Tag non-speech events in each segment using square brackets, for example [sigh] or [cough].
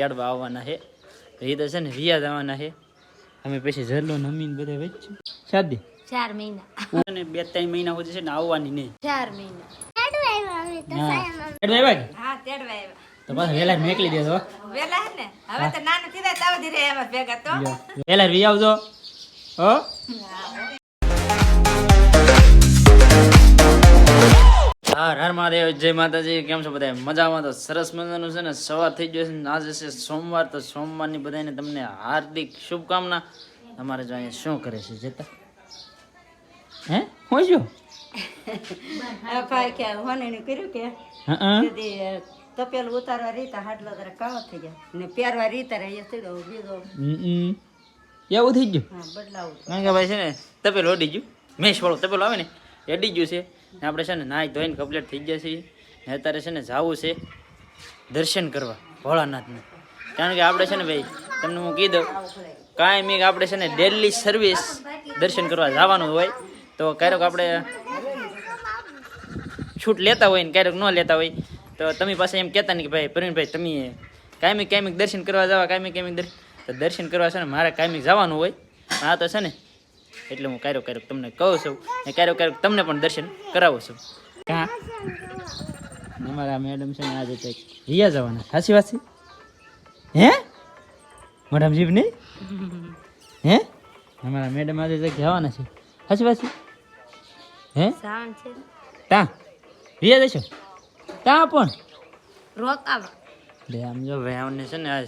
યાડવા આવવાના છે. એ તો છે ને રિયા જવાના છે. અમે પછી ઝરલો નમીને બધા વચ્ચે શાદી ચાર મહિના. અને બે ત્રણ મહિના સુધી છે ને આવવાની નહીં. ચાર મહિના. હા. આવ્યા હા તેડવા આવ્યા. તો પાછા વહેલા મેકલી દેજો વેલા હે ને? હવે તો નાનું થયા તાવ ધીરે એમાં ભેગા તો. વેલા રી આવજો. હો. હા હાર મહાદેવ જય માતાજી કેમ છો બધા મજામાં તો સરસ મજાનું છે ને? સવાર થઈ ગયો છે આજે છે સોમવાર તો સોમવારની બધાને તમને હાર્દિક શુભકામના. તમારે જો અહીંયા શું કરે છે જતા? હે? હું જો તપેલું ઉતારવા રીતા હાટલો તારે કાળો થઈ જાય ને પહેરવા રીતા રહે થઈ બીજો એવું થઈ ગયું? બદલાવું. કારણ કે ભાઈ છે ને તપેલું અડી ગયું. મેશ વાળું તપેલું આવે ને અડી ગયું છે. આપણે છે ને નાહી ધોઈને કમ્પ્લીટ થઈ ગયા છીએ. અત્યારે છે ને જવું છે દર્શન કરવા, ભોળાનાથને. કારણ કે આપણે છે ને ભાઈ, તમને હું કહી દઉં, કાંઈ મેં આપણે છે ને ડેલી સર્વિસ દર્શન કરવા જવાનું હોય, તો ક્યારેક આપણે છૂટ લેતા હોય ને ક્યારેક ન લેતા હોય, તો તમે પાસે એમ કહેતા નહીં કે ભાઈ પ્રવીણભાઈ તમે કાયમી કાયમિક દર્શન કરવા જવા કાયમી કાયમિક દર્શન. દર્શન કરવા છે ને મારે કાયમિક જવાનું હોય. આ તો છે ને એટલે હું ક્યારેક ક્યારેક તમને કહું છું ને ક્યારેક ક્યારેક તમને પણ દર્શન કરાવું છું. કાં? અમારા મેડમ છે ને આજે કંઈક રિયા જવાના. સાચી વાત છે હે? મેડમ જીભ નહીં? હે? અમારા મેડમ આજે કંઈક જવાના છે. સાચી વાત છે. હે તા? રિયા જશો તા પણ? રોકાવા બે આમ જો ભાઈ અમને છે ને આ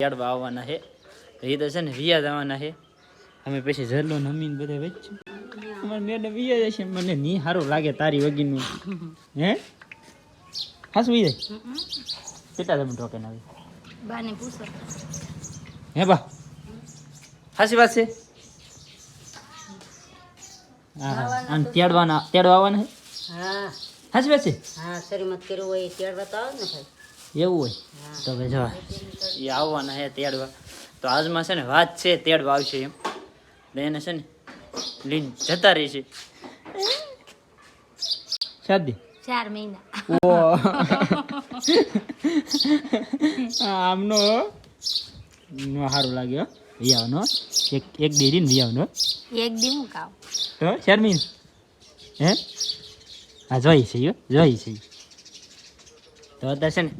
ચડવા આવવાના છે. રીતે છે ને રિયા જવાના છે. અમે પછી ઝરલો નમીને બધા વચ્ચે અમારે મેડમ રિયા જશે મને ની સારું લાગે તારી વગીનું હે? હાસ વી જાય. કેટલા તમે ટોકન આવી બાને પૂછો. હે બા? હાસી વાત છે? આમ તેડવાના તેડવા આવવાના છે? હા. હાસી વાત છે? હા શ્રીમત કર્યું હોય તેડવા તો આવે ને ભાઈ. એવું હોય? તો ભાઈ જવા. એ આવવાના હે તેડવા. તો આજમાં છે ને વાત છે તેડવા આવશે એમ. એટલે એને છે ને લઈને જતા રહી છે. શાદી ચાર મહિના. ઓ. આમનો નો સારું લાગ્યો વિયાવનો એક એક ડેરી ને વિયાવનો એક દી હું કાવ તો શર્મીન હે? હા જોઈ છે જોઈ છે. તો અત્યારે છે ને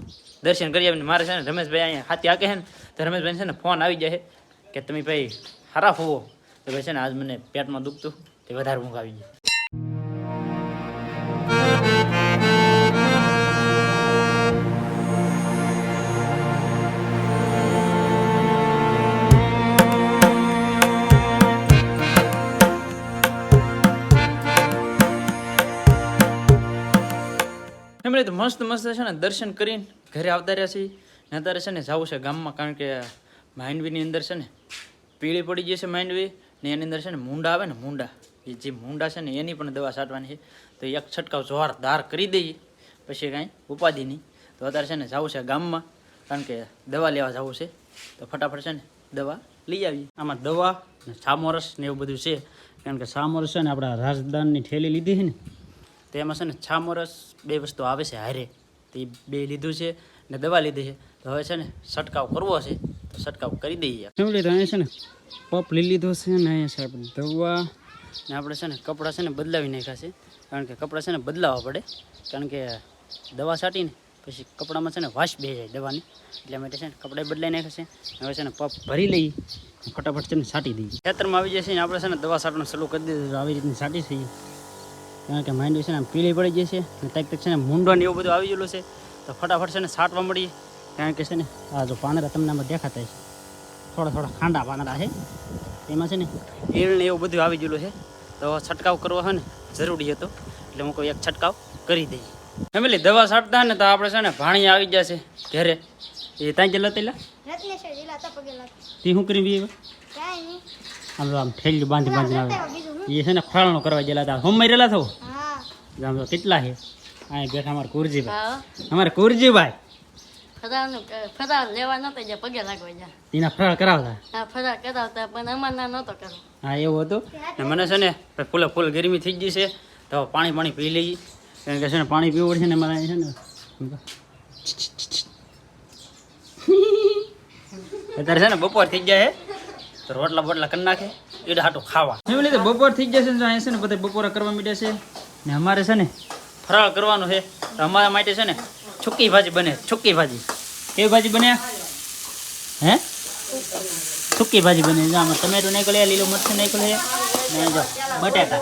દર્શન કરી આવીને મારે છે ને રમેશભાઈ અહીંયા હાથી આકે છે ને તો રમેશભાઈ છે ને ફોન આવી જાય છે કે તમે ભાઈ ખરાબ હોવો. તો ભાઈ છે ને, આજ મને પેટમાં દુખતું તે વધારે ઊંઘ આવી ગઈ. એમણે તો મસ્ત મસ્ત છે ને, દર્શન કરીને ઘરે આવતા રહ્યા છીએ. ને અત્યારે છે ને, જવું છે ગામમાં, કારણ કે માંડવીની અંદર છે ને, પીળી પડી જશે માંડવી ને એની અંદર છે ને મૂંડા આવે ને મૂંડા. એ જે મૂંડા છે ને એની પણ દવા છાંટવાની છે. તો એક છંટકાવ જોરદાર કરી દઈએ. પછી કાંઈ ઉપાધિ નહીં. તો અત્યારે છે ને જવું છે ગામમાં. કારણ કે દવા લેવા જવું છે. તો ફટાફટ છે ને દવા લઈ આવીએ. આમાં દવા ને સામોરસ ને એવું બધું છે. કારણ કે સામોરસ છે ને આપણા રાજદાનની ઠેલી લીધી છે ને. તો એમાં છે ને છામોરસ બે વસ્તુ આવે છે હારે. તો બે લીધું છે ને દવા લીધી છે. તો હવે છે ને છંટકાવ કરવો છે. છંટકાવ કરી દઈએ ફેમિલી તો અહીંયા છે ને પપ લઈ લીધો છે ને અહીંયા છે દવા ને આપણે છે ને કપડાં છે ને બદલાવી નાખ્યા છે કારણ કે કપડાં છે ને બદલાવવા પડે કારણ કે દવા છાંટીને પછી કપડામાં છે ને વાશ બે જાય દવાની એટલે માટે છે ને કપડાં બદલાઈ નાખે છે હવે છે ને પપ ભરી લઈ ફટાફટ છે ને છાંટી દઈએ ખેતરમાં આવી જશે ને આપણે છે ને દવા છાંટવાનું શરૂ કરી દીધું આવી રીતની છાંટી છીએ કારણ કે માંડવી છે ને પીળી પડી જશે ને તક તાક છે ને મૂંડો ને એવું બધું આવી ગયેલું છે તો ફટાફટ છે ને છાંટવા મળી કારણ કે છે ને આ જો પાંદડા તમને આમાં દેખાતા છે થોડા થોડા ખાંડા પાંદડા છે. એમાં છે ને ઈળ ને એવું બધું આવી ગયેલું છે. તો છંટકાવ કરવો છે ને જરૂરી હતો. એટલે હું કોઈ એક છંટકાવ કરી દઈએ. ફેમિલી દવા છાંટતા ને તો આપણે છે ને ભાણી આવી જશે ઘરે. એ ત્યાં ગયેલા તેલા તે શું કરી બી કાંઈ નહીં. આમ આમ ઠેલ્યું બાંધી બાંધી આવે. એ છે ને ખોરાણું કરવા ગયેલા હતા. હોમ રહેલા થવું? આમ કેટલા છે? અહીંયા બેઠા અમારે કુરજીભાઈ. અમારે કુરજીભાઈ. ફરાળનું ફરાળ લેવા નતો જે પગે લાગવા જા તેના ફરાળ કરાવતા? હા ફરાળ કરાવતા પણ અમારના નતો કરવો. હા એવું હતું? ને મને છે ને ફૂલે ફૂલ ગરમી થઈ ગઈ છે તો પાણી પાણી પી લઈ કારણ કે છે ને પાણી પીવું પડશે ને મારે અહીં છે ને. અત્યારે છે ને બપોર થઈ જાય છે તો રોટલા બોટલા કરી નાખે એટલે હાટું ખાવા. એમ લીધે બપોર થઈ જશે ને તો અહીંયા છે ને બધા બપોરા કરવા માંડ્યા છે. ને અમારે છે ને ફરાળ કરવાનું છે તો અમારા માટે છે ને છુક્કી ભાજી બને છુક્કી ભાજી. કેવી ભાજી બને? હે? સુકી ભાજી બને? જો આમાં ટમેટો નાખ્યો લે લીલું મરચું નાખ્યું લે ને જો, બટાકા.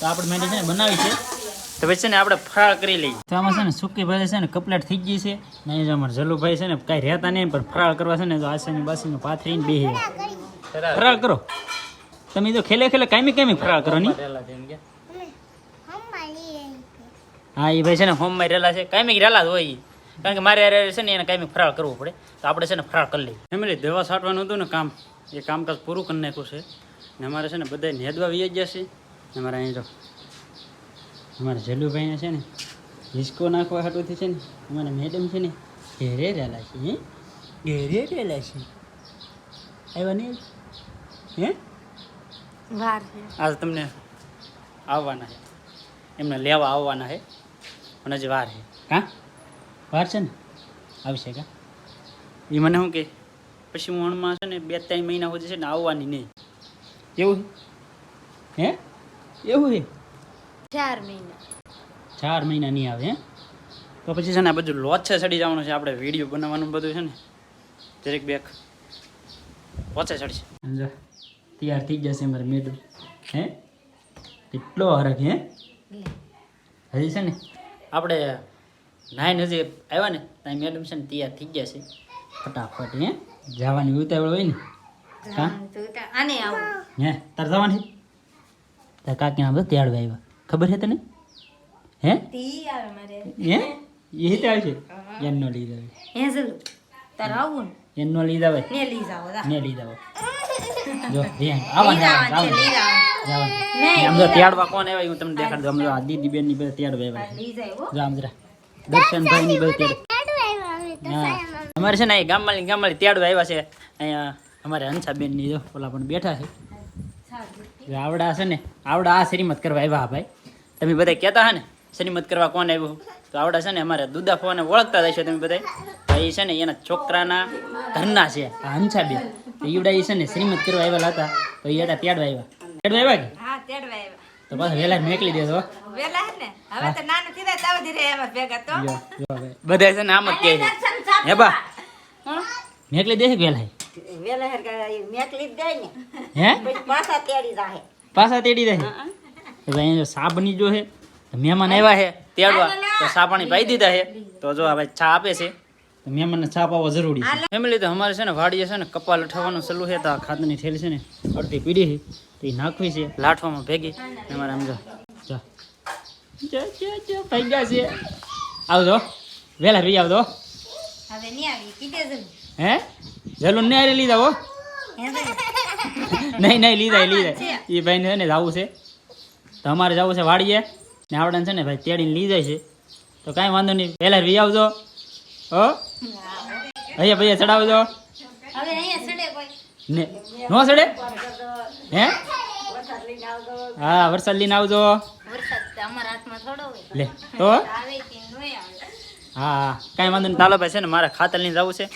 તો આપણે મેં છે ને બનાવી છે. તો પછી છે ને આપણે ફ્રાળ કરી લઈએ. તો આમાં છે ને સુકી ભાજી છે ને કપલેટ થઈ ગઈ છે. ને જો અમારે જલુભાઈ છે ને કાંઈ રહેતા નહીં, પણ ફ્રાળ કરવા છે ને તો આસાની બાસીને પાથરીને બેહી ફ્રાળ કરો. તમે તો ખેલે ખેલે કાયમી કાયમી ફ્રાળ કરો નહીં હા, એ ભાઈ છે ને હોમમાં રહેલા છે. કાયમી રહેલા જ હોય. કારણ કે મારે હારે છે ને એને કાંઈ ફરાળ કરવું પડે તો આપણે છે ને ફરાળ કરી લઈએ. ફેમિલી દવા છાંટવાનું હતું ને કામ એ કામકાજ પૂરું કરી નાખ્યું છે. ને અમારે છે ને બધા નેદવા વી ગયા છે ને અમારે અહીં જો અમારા જલુભાઈને છે ને હિસકો નાખવા હાટુંથી છે ને અમારા મેડમ છે ને ઘેરે રહેલા છે હે? ઘેરે રહેલા છે? આવ્યા નહીં? હે? આજ તમને આવવાના છે. એમને લેવા આવવાના છે. અને જ વાર છે. કાં વાર છે ને? આવશે શકે એ મને શું કે? પછી હું અણમાં છે ને બે ત્રણ મહિના સુધી છે ને આવવાની નહીં. એવું? હે? એવું હે ચાર મહિના. ચાર મહિના નહીં આવે હે? તો પછી છે ને આ બધું લોચે ચડી જવાનું છે. આપણે વીડિયો બનાવવાનું બધું છે ને. દરેક બેક લોચે ચડશે તૈયાર થઈ જશે મારે મેડમ. હે? કેટલો હરખ હે? હજી છે ને? આપણે નાઈન હજી આવ્યા ને ત્યાં મેડમ છે ને તૈયાર થઈ ગયા છે. ફટાફટ હે? જવાની ઉતાવળ હોય ને? હા આને આવું. હે તાર જવાની તાર કાકી ના બધા તેડવા આવ્યા. ખબર છે તને? હે? તી આવે મારે. હે? એ હિત આવે છે? એનો લીધા હે ચલો. તાર આવું એનો લીધા હોય ને લઈ જાવ ને લીધા હોય જો ધ્યાન આવવાનું આવવાનું જવાનું આમ તો તેડવા કોણ આવ્યા? હું તમને દેખાડ દઉં આમ આ દીદી બેનની બધા તેડવા આવ્યા જો આમ જરા. દર્શનભાઈ ની બધા હા. અમારે છે ને અહીં ગામમાં ગામમાં તેડવા આવ્યા છે. અહીંયા અમારે હંસાબેનની જો ઓલા પણ બેઠા છે. આવડા છે ને આવડા આ શ્રીમત કરવા આવ્યા હા ભાઈ. તમે બધા કહેતા હા ને શ્રીમત કરવા કોણ આવ્યું? તો આવડા છે ને અમારે દુદા ફોને ઓળખતા હશો તમે બધા ભાઈ એ છે ને એના છોકરાના ઘરના છે આ હંસાબેન. તો ઈવડા એ છે ને શ્રીમત કરવા આવેલા હતા તો એ એડા તેડવા આવ્યા. તેડવા આવ્યા કે? હા તેડવા આવ્યા. તો બસ વેલા મેકલી દેજો વેલા હે ને? હવે તો નાનું કીધા તાવ ધીરે એમાં ભેગા તો. બધા છે ને આમ જ કે છે. હે બા? મેકલી દે વેલા વેલા હે મેકલી દે ને. હે? પછી પાછા તેડી જાહે. પાછા તેડી દે તો અહીં જો સા બની જો હે મહેમાન આવ્યા હે તેડવા. તો સા પાણી પાઈ દીધા હે. તો જો હવે ચા આપે છે. મહેમાનને ચા પાવા જરૂરી છે. ફેમિલી તો અમારે છે ને વાડીએ છે ને કપા ઉઠાવવાનું સલું છે તો આ ખાતરની થેલી છે ને અડધી પીડી છે તો એ નાખવી છે લાઠવામાં ભેગી અમારે આમ જો જા. જા જા જા ભાઈ ગયા છે. આવજો વહેલા ફ્રી આવજો હવે નહીં આવી કીધે છે હે? જલુન ને આરે લીધા હો? નહીં નહીં લીધા લીધા. એ ભાઈને છે ને જવું છે. તો અમારે જવું છે વાડીએ. ને આવડે છે ને ભાઈ તેડીને લઈ જાય છે. તો કાંઈ વાંધો નહીં પહેલાં વી આવજો. હો? અહીંયા ભાઈ ચડાવજો હવે અહીંયા સડે કોઈ. ને નો ચડે? હે? હા વરસાદ લઈને આવજો. વરસાદ અમારા હાથમાં થોડો હોય. લે તો? આવે કે નહીં હા હા કાંઈ વાંધો નહીં. ચાલો ભાઈ છે ને મારે ખાતર લઈને જવું છે.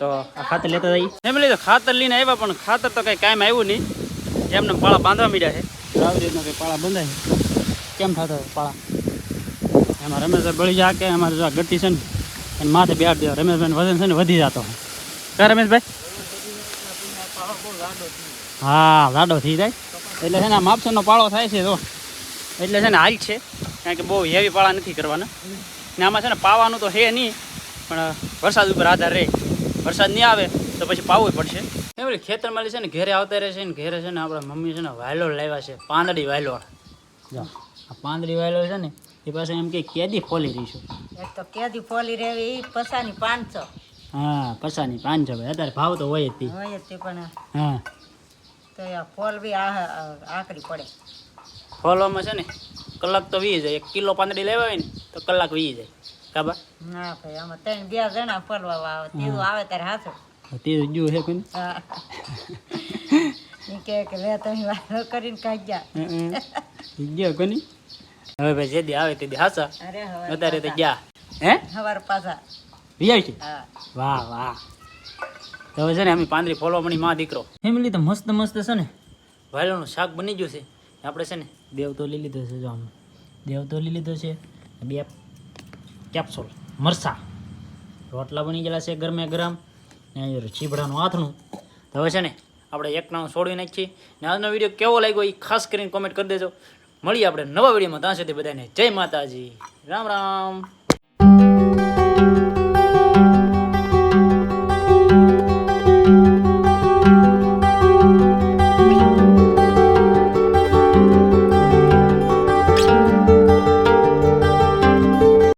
તો આ ખાતર લેતા જઈએ. ફેમિલી તો ખાતર લઈને આવ્યા પણ ખાતર તો કંઈ કાંઈ આવ્યું નહીં. એમને પાળા બાંધવા મીડ્યા છે. આવી રીતના કંઈ પાળા બંધાય કેમ થતો પાળા? એમાં રમેશ બળી જાય કે અમારે ગટી આ ગટ્ટી છે ને એને માથે બેડ દેવા રમેશભાઈ વજન છે ને વધી જતો ક્યાં રમેશભાઈ? હા, લાડો થઈ જાય. એટલે છે ને માપસરનો પાળો થાય છે તો એટલે છે ને હાલ છે, કારણ કે બહુ હેવી પાળા નથી કરવાના. ને આમાં છે ને પાવાનું તો હે નહીં, પણ વરસાદ ઉપર આધાર રહે. વરસાદ નહીં આવે તો પછી પાવવું પડશે. એ ઓલી ખેતરમાં છે ને ઘેરે આવતા રહે છે ને ઘેરે છે ને આપણા મમ્મી છે ને વાયલોળ લાવ્યા છે, પાંદડી વાયલોળ. જો. આ પાંદડી વાયલોળ છે ને એ પાસે એમ કે કેદી ફોલી રહીશું એક તો કેદી ફોલી રહેવી પસાની પાંચસો હા પસાની પાંચસો ભાઈ. અત્યારે ભાવ તો હોય જ હોય જ પણ હા. તો આ ફોલ બી આકરી પડે. ફોલવામાં છે ને કલાક તો વી જાય. એક કિલો પાંદડી લેવા હોય ને તો કલાક વી જાય. કાબા ના ભાઈ આમાં ત્રણ બે જણા ફોલવા આવે. તેવું આવે ત્યારે હાથો. તે જો હે કોઈને. હા. [laughs] ઈ કે લે તમે વાત કરીને કાઈ ગયા ગયા કોની? હવે ભાઈ જે દી આવે તે દી હાચા. અરે હવે અત્યારે તો ગયા. હે? હવાર પાછા. છે વાહ વાહ. તો હવે છે ને અમે પાંદરી ફોલોમણી માં દીકરો. ફેમિલી તો મસ્ત મસ્ત છે ને. વાયલોનું શાક બની ગયું છે. આપણે છે ને દેવ તો લઈ લીધો છે જો આમ. દેવ તો લઈ લીધો છે. બે કેપ્સુલ મરસા. રોટલા બની ગયેલા છે ગરમે ગરમ. ને ચીબડાનું ચીભડાનું આથણું. તો હવે છે ને આપણે એક નામ છોડી નાખીએ. ને આજનો વીડિયો કેવો લાગ્યો એ ખાસ કરીને કોમેન્ટ કરી દેજો. મળીએ આપણે નવા વિડીયોમાં. ત્યાં સુધી બધાને જય માતાજી. રામ રામ.